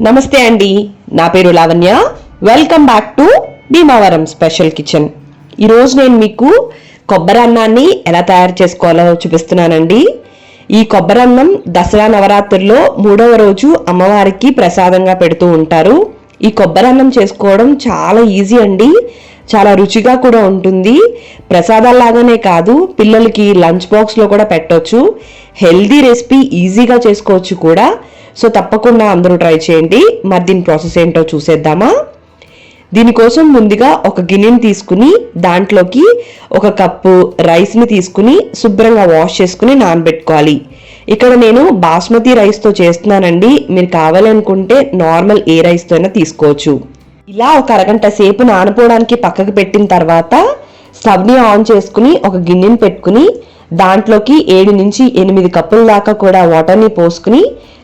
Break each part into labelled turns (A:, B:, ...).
A: నమస్తే అండి. నా పేరు Lavanya. Welcome back to Bhimavaram special kitchen ఈరోజు నేను మీకు కొబ్బరి అన్నాన్ని ఎలా తయారు చేసుకోవాలో చూపిస్తున్నానండి. ఈ కొబ్బరి అన్నం దసరా నవరాత్రుల్లో మూడవ రోజు అమ్మవారికి ప్రసాదంగా పెడుతూ ఉంటారు. ఈ కొబ్బరి అన్నం చేసుకోవడం చాలా ఈజీ అండి. చాలా రుచిగా కూడా ఉంటుంది. ప్రసాదాల్లాగానే కాదు పిల్లలకి లంచ్ బాక్స్లో కూడా పెట్టవచ్చు హెల్దీ రెసిపీ ఈజీగా చేసుకోవచ్చు కూడా. సో తప్పకుండా అందరూ ట్రై చేయండి. మరి దీని ప్రాసెస్ ఏంటో చూసేద్దామా? దీనికోసం ముందుగా ఒక గిన్నెని తీసుకుని దాంట్లోకి ఒక కప్పు రైస్ని తీసుకుని శుభ్రంగా వాష్ చేసుకుని నానబెట్టుకోవాలి. ఇక్కడ నేను బాస్మతి రైస్తో చేస్తున్నానండి. మీరు కావాలనుకుంటే నార్మల్ ఏ రైస్తో అయినా తీసుకోవచ్చు. ఇలా ఒక అరగంట సేపు నానపోవడానికి పక్కకు పెట్టిన తర్వాత స్టవ్ని ఆన్ చేసుకుని ఒక గిన్నెని పెట్టుకుని దాంట్లోకి ఏడు నుంచి ఎనిమిది కప్పుల దాకా కూడా వాటర్ని పోసుకుని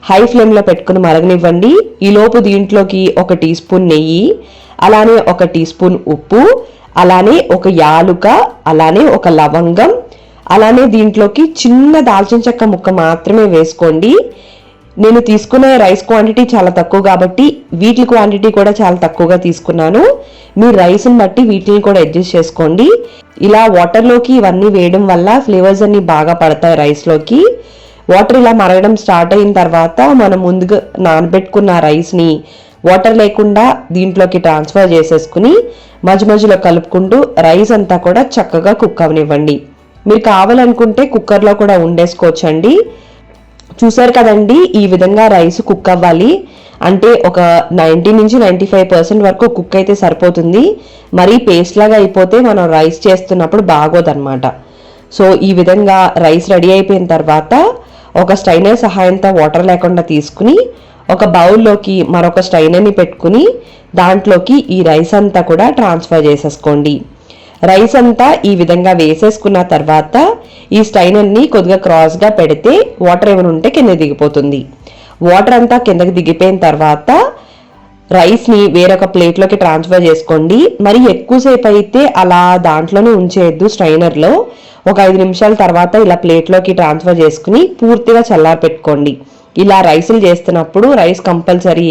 A: హై ఫ్లేమ్లో పెట్టుకుని మరగనివ్వండి. ఈలోపు దీంట్లోకి ఒక టీ స్పూన్ నెయ్యి అలానే ఒక టీ స్పూన్ ఉప్పు అలానే ఒక యాలుక అలానే ఒక లవంగం అలానే దీంట్లోకి చిన్న దాల్చిన చెక్క ముక్క మాత్రమే వేసుకోండి. నేను తీసుకునే రైస్ క్వాంటిటీ చాలా తక్కువ కాబట్టి వీటి క్వాంటిటీ కూడా చాలా తక్కువగా తీసుకున్నాను. మీ రైస్ని బట్టి వీటిని కూడా అడ్జస్ట్ చేసుకోండి. ఇలా వాటర్లోకి ఇవన్నీ వేయడం వల్ల ఫ్లేవర్స్ అన్ని బాగా పడతాయి రైస్లోకి వాటర్ ఇలా మరగడం స్టార్ట్ అయిన తర్వాత మనం ముందుగా నానబెట్టుకున్న రైస్ని వాటర్ లేకుండా దీంట్లోకి ట్రాన్స్ఫర్ చేసేసుకుని మధ్య మధ్యలో కలుపుకుంటూ రైస్ అంతా కూడా చక్కగా కుక్ అవనివ్వండి. మీరు కావాలనుకుంటే కుక్కర్లో కూడా ఉండేసుకోవచ్చండి. చూసారు కదండి ఈ విధంగా రైస్ కుక్ అవ్వాలి. అంటే ఒక నైంటీ నుంచి నైంటీ ఫైవ్ పర్సెంట్ వరకు కుక్ అయితే సరిపోతుంది. మరీ పేస్ట్ లాగా అయిపోతే మనం రైస్ చేస్తున్నప్పుడు బాగోదన్నమాట. సో ఈ విధంగా రైస్ రెడీ అయిపోయిన తర్వాత ఒక స్టైనర్ సహాయంతో వాటర్ లేకుండా తీసుకుని ఒక బౌల్లోకి మరొక స్టైనర్ని పెట్టుకుని దాంట్లోకి ఈ రైస్ అంతా కూడా ట్రాన్స్ఫర్ చేసేసుకోండి. రైస్ అంతా ఈ విధంగా వేసేసుకున్న తర్వాత ఈ స్టైనర్ని కొద్దిగా క్రాస్గా పెడితే వాటర్ ఏమైనా ఉంటే కింద దిగిపోతుంది. వాటర్ అంతా కిందకి దిగిపోయిన తర్వాత రైస్ని వేరొక ప్లేట్లోకి ట్రాన్స్ఫర్ చేసుకోండి. మరి ఎక్కువసేపు అయితే అలా దాంట్లోనే ఉంచేయద్దు స్ట్రైనర్లో ఒక ఐదు నిమిషాల తర్వాత ఇలా ప్లేట్లోకి ట్రాన్స్ఫర్ చేసుకుని పూర్తిగా చల్లారి పెట్టుకోండి. ఇలా రైసులు చేస్తున్నప్పుడు రైస్ కంపల్సరీ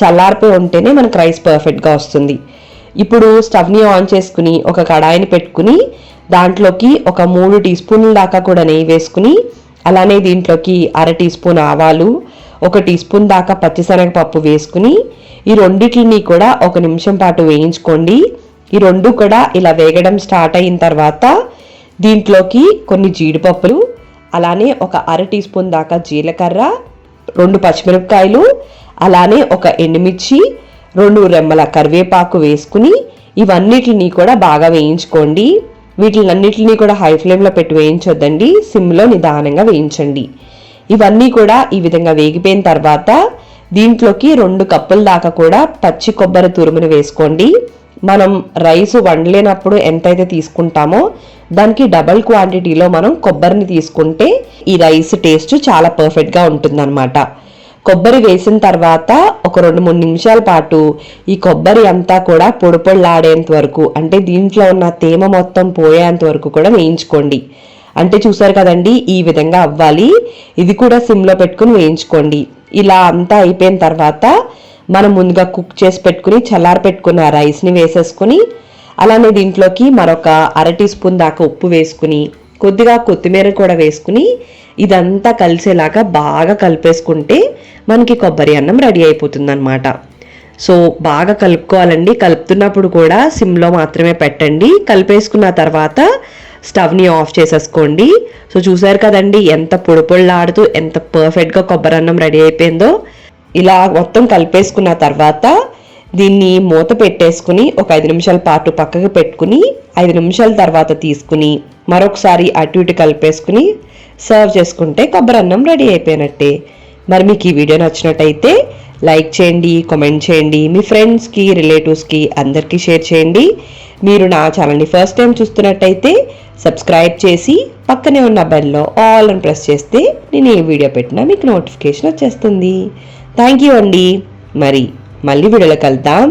A: చల్లారిపోయి ఉంటేనే మనకు రైస్ పర్ఫెక్ట్గా వస్తుంది. ఇప్పుడు స్టవ్ని ఆన్ చేసుకుని ఒక కడాయిని పెట్టుకుని దాంట్లోకి ఒక మూడు టీ స్పూన్ల దాకా కూడా నెయ్యి వేసుకుని అలానే దీంట్లోకి అర టీ స్పూన్ ఆవాలు ఒక టీ స్పూన్ దాకా పచ్చిశనగపప్పు వేసుకుని ఈ రెండిటిని కూడా ఒక నిమిషం పాటు వేయించుకోండి. ఈ రెండు కూడా ఇలా వేగడం స్టార్ట్ అయిన తర్వాత దీంట్లోకి కొన్ని జీడిపప్పులు అలానే ఒక అర టీ స్పూన్ దాకా జీలకర్ర రెండు పచ్చిమిరపకాయలు అలానే ఒక ఎండుమిర్చి రెండు రెమ్మల కరివేపాకు వేసుకుని ఇవన్నిటిని కూడా బాగా వేయించుకోండి. వీటిలన్నిటిని కూడా హై ఫ్లేమ్లో పెట్టి వేయించొద్దండి. సిమ్లో నిదానంగా వేయించండి. ఇవన్నీ కూడా ఈ విధంగా వేగిపోయిన తర్వాత దీంట్లోకి రెండు కప్పుల దాకా కూడా పచ్చి కొబ్బరి తురుముని వేసుకోండి. మనం రైస్ వండలేనప్పుడు ఎంతైతే తీసుకుంటామో దానికి డబల్ క్వాంటిటీలో మనం కొబ్బరిని తీసుకుంటే ఈ రైస్ టేస్ట్ చాలా పర్ఫెక్ట్గా ఉంటుందన్నమాట. కొబ్బరి వేసిన తర్వాత ఒక రెండు మూడు నిమిషాల పాటు ఈ కొబ్బరి అంతా కూడా పొడిపొడిలాడేంత వరకు అంటే దీంట్లో ఉన్న తేమ మొత్తం పోయేంత వరకు కూడా వేయించుకోండి. అంటే చూసారు కదండి ఈ విధంగా అవ్వాలి. ఇది కూడా సిమ్లో పెట్టుకుని వేయించుకోండి. ఇలా అంతా అయిపోయిన తర్వాత మనం ముందుగా కుక్ చేసి పెట్టుకుని చల్లారి పెట్టుకున్న రైస్ని వేసేసుకుని అలానే దీంట్లోకి మరొక అర టీ స్పూన్ దాకా ఉప్పు వేసుకుని కొద్దిగా కొత్తిమీర కూడా వేసుకుని ఇదంతా కలిసేలాగా బాగా కలిపేసుకుంటే మనకి కొబ్బరి అన్నం రెడీ అయిపోతుంది అనమాట సో బాగా కలుపుకోవాలండి. కలుపుతున్నప్పుడు కూడా సిమ్లో మాత్రమే పెట్టండి. కలిపేసుకున్న తర్వాత స్టవ్ని ఆఫ్ చేసేసుకోండి. సో చూసారు కదండి ఎంత పొడి ఎంత పర్ఫెక్ట్గా కొబ్బరి అన్నం రెడీ అయిపోయిందో. ఇలా మొత్తం కలిపేసుకున్న తర్వాత దీన్ని మూత పెట్టేసుకుని ఒక ఐదు నిమిషాల పాటు పక్కకు పెట్టుకుని ఐదు నిమిషాల తర్వాత తీసుకుని మరొకసారి అటు ఇటు కలిపేసుకుని సర్వ్ చేసుకుంటే కొబ్బరి అన్నం రెడీ అయిపోయినట్టే. మరి మీకు ఈ వీడియో నచ్చినట్టయితే లైక్ చేయండి కామెంట్ చేయండి మీ ఫ్రెండ్స్కి రిలేటివ్స్కి అందరికీ షేర్ చేయండి. మీరు నా ఛానల్ని ఫస్ట్ టైం చూస్తున్నట్టయితే సబ్స్క్రైబ్ చేసి పక్కనే ఉన్న బెల్లో ఆల్ అని ప్రెస్ చేస్తే నేను ఏ వీడియో పెట్టినా మీకు నోటిఫికేషన్ వచ్చేస్తుంది. థ్యాంక్ యూ అండి. మరి మళ్ళీ వీడియోలో కలుద్దాం